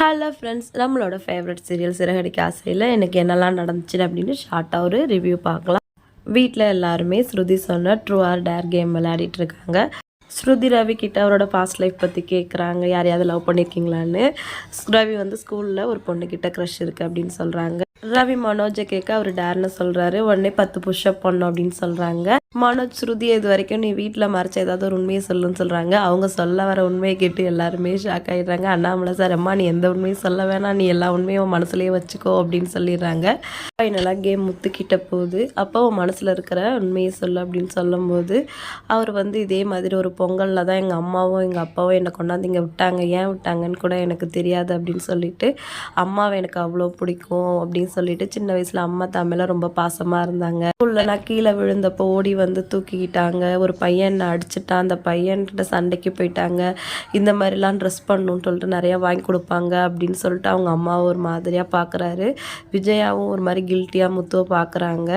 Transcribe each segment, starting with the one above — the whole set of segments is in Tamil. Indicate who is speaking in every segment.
Speaker 1: ஹலோ ஃப்ரெண்ட்ஸ் நம்மளோட ஃபேவரட் சீரியல் சிறகடிக்க ஆசையில் எனக்கு என்னெல்லாம் நடந்துச்சு அப்படின்னு ஷார்ட்டாக ஒரு ரிவ்யூ பார்க்கலாம். வீட்டில் எல்லாருமே ஸ்ருதி சொன்ன ட்ரூ ஆர் டேர் கேம் விளையாடிட்டு இருக்காங்க. ஸ்ருதி ரவி கிட்ட அவரோட பாஸ்ட் லைஃப் பற்றி கேட்குறாங்க யாரையாவது லவ் பண்ணியிருக்கீங்களான்னு ரவி வந்து ஸ்கூலில் ஒரு பொண்ணுக்கிட்ட க்ரஷ் இருக்குது அப்படின்னு சொல்கிறாங்க ரவி மனோஜை கேட்க அவர் டேர்னு சொல்கிறாரு உடனே பத்து புஷ்அப் பண்ணோம் அப்படின்னு சொல்கிறாங்க மனோஜ் ஸ்ருதி இது வரைக்கும் நீ வீட்டில் மறைச்ச ஏதாவது ஒரு உண்மையை சொல்லுன்னு சொல்கிறாங்க அவங்க சொல்ல வர உண்மையை கேட்டு எல்லாருமே ஷாக் ஆகிடுறாங்க அண்ணாமலை சார் அம்மா நீ எந்த உண்மையும் சொல்ல வேணாம். நீ எல்லா உண்மையும் மனசுலேயே வச்சுக்கோ அப்படின்னு சொல்லிடுறாங்க. ஃபைனலாக கேம் முத்துக்கிட்ட போகுது. அப்போ உன் மனசில் இருக்கிற உண்மையை சொல்லு அப்படின்னு சொல்லும்போது அவர் வந்து இதே மாதிரி ஒரு பொங்கலில் தான் எங்கள் அம்மாவும் எங்கள் அப்பாவும் என்னை கொண்டாந்து இங்கே விட்டாங்க. ஏன் விட்டாங்கன்னு கூட எனக்கு தெரியாது அப்படின்னு சொல்லிட்டு அம்மாவை எனக்கு அவ்வளோ பிடிக்கும் அப்படின்னு சொல்லிட்டு சின்ன வயசில் அம்மா தமிழை ரொம்ப பாசமாக இருந்தாங்க. ஸ்கூலில் நான் கீழே விழுந்தப்போ ஓடி வந்து தூக்கிக்கிட்டாங்க. ஒரு பையன் என்னை அடிச்சிட்டான். அந்த பையன்கிட்ட சண்டைக்கு போயிட்டாங்க. இந்த மாதிரிலாம் ட்ரெஸ் பண்ணணும்னு சொல்லிட்டு நிறையா வாங்கி கொடுப்பாங்க அப்படின்னு சொல்லிட்டு அவங்க அம்மாவை ஒரு மாதிரியாக பார்க்குறாரு விஜயாவும் ஒரு மாதிரி கில்ட்டியாக முத்துவை பார்க்குறாங்க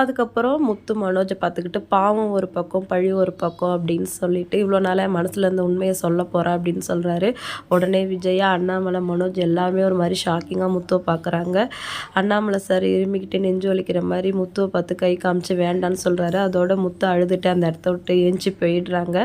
Speaker 1: அதுக்கப்புறம் முத்து மனோஜை பார்த்துக்கிட்டு பாவம் ஒரு பக்கம் பழி ஒரு பக்கம் அப்படின்னு சொல்லிட்டு இவ்வளோ நாளாக மனசில் இருந்த உண்மையை சொல்ல போகிறா அப்படின்னு சொல்கிறாரு உடனே விஜயா அண்ணாமலை மனோஜ் எல்லாமே ஒரு மாதிரி ஷாக்கிங்காக முத்துவை பார்க்குறாங்க. அண்ணாமலை சார் இருமிக்கிட்டே நெஞ்சு வலிக்கிற மாதிரி முத்துவை பார்த்து கை காமிச்சு வேண்டான்னு சொல்கிறாரு அதோட முத்து அழுதுட்டு அந்த இடத்த விட்டு ஏஞ்சி போயிடுறாங்க.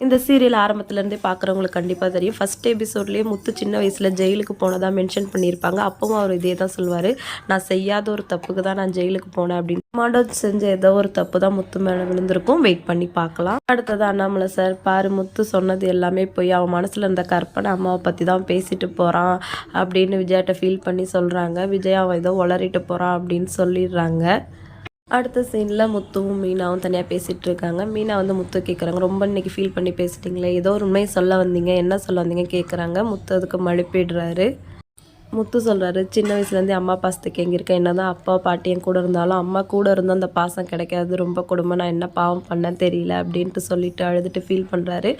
Speaker 1: இந்த சீரியல் ஆரம்பத்துலேருந்தே பார்க்குறவங்களுக்கு கண்டிப்பாக தெரியும். ஃபஸ்ட் எபிசோட்லேயே முத்து சின்ன வயசில் ஜெயிலுக்கு போனதாக மென்ஷன் பண்ணியிருப்பாங்க. அப்பவும் அவர் இதே தான் சொல்லுவார் நான் செய்யாத ஒரு தப்புக்கு தான் நான் ஜெயிலுக்கு போனேன் அப்படின்னு. மாடல் செஞ்ச ஏதோ ஒரு தப்பு தான் முத்து மேலே விழுந்திருக்கும். வெயிட் பண்ணி பார்க்கலாம். அடுத்தது அண்ணாமலை சார் பாரு முத்து சொன்னது எல்லாமே போய் அவன் மனசில் இருந்த கற்பனை அம்மாவை பற்றி தான் பேசிட்டு போகிறான் அப்படின்னு விஜயாட்ட ஃபீல் பண்ணி சொல்கிறாங்க விஜய் அவன் ஏதோ உளறிட்டு போகிறான் அப்படின்னு சொல்லிடுறாங்க. அடுத்த சீனில் முத்துவும் மீனாவும் தனியாக பேசிகிட்டு இருக்காங்க மீனா வந்து முத்து கேட்குறாங்க ரொம்ப இன்றைக்கி ஃபீல் பண்ணி பேசிட்டிங்களே ஏதோ ஒரு உண்மையை சொல்ல வந்தீங்க என்ன சொல்ல வந்தீங்க கேட்குறாங்க முத்து அதுக்கு மழுப்பிடுறாரு. முத்து சொல்கிறாரு சின்ன வயசுலேருந்தே அம்மா பாசத்துக்கு எங்கே இருக்கேன் என்ன தான் அப்பா பாட்டி என் கூட இருந்தாலும் அம்மா கூட இருந்தால் அந்த பாசம் கிடைக்காது. ரொம்ப குடும்பம் நான் என்ன பாவம் பண்ணேன் தெரியல அப்படின்ட்டு சொல்லிட்டு அழுதுட்டு ஃபீல் பண்ணுறாரு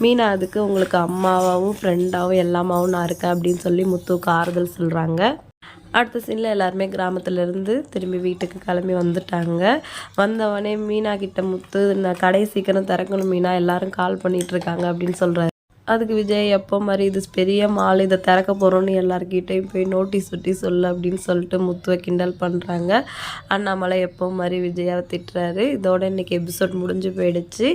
Speaker 1: மீனா அதுக்கு உங்களுக்கு அம்மாவாகவும் ஃப்ரெண்டாகவும் எல்லாமாவும் நான் இருக்கேன் அப்படின்னு சொல்லி முத்துவுக்கு ஆறுதல் சொல்கிறாங்க அடுத்த சீனில் எல்லாருமே கிராமத்துலேருந்து திரும்பி வீட்டுக்கு கிளம்பி வந்துட்டாங்க. வந்தவொடனே மீனா கிட்ட முத்து நான் கடை சீக்கிரம் திறக்கணும் மீனா எல்லாரும் கால் பண்ணிட்டு இருக்காங்க அப்படின்னு சொல்கிறாரு அதுக்கு விஜய் எப்போ மாதிரி இது பெரிய மால் இதை திறக்க போகிறோன்னு எல்லாருக்கிட்டையும் போய் நோட்டீஸ் ஒட்டி சொல்லு அப்படின்னு சொல்லிட்டு முத்துவை கிண்டல் பண்ணுறாங்க அண்ணாமலை எப்போ மாதிரி விஜயாவை திட்டுறாரு. இதோட இன்றைக்கி எபிசோட் முடிஞ்சு போயிடுச்சு.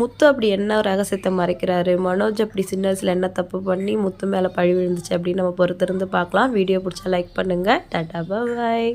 Speaker 1: முத்து அப்படி என்ன ரகசியத்தை மறைக்கிறாரு? மனோஜ் அப்படி சின்ன வயசில் என்ன தப்பு பண்ணி முத்து மேலே பழி விழுந்துச்சு அப்படின்னு நம்ம பொறுத்திருந்து பார்க்கலாம். வீடியோ பிடிச்சா லைக் பண்ணுங்கள் டாட்டா பாய்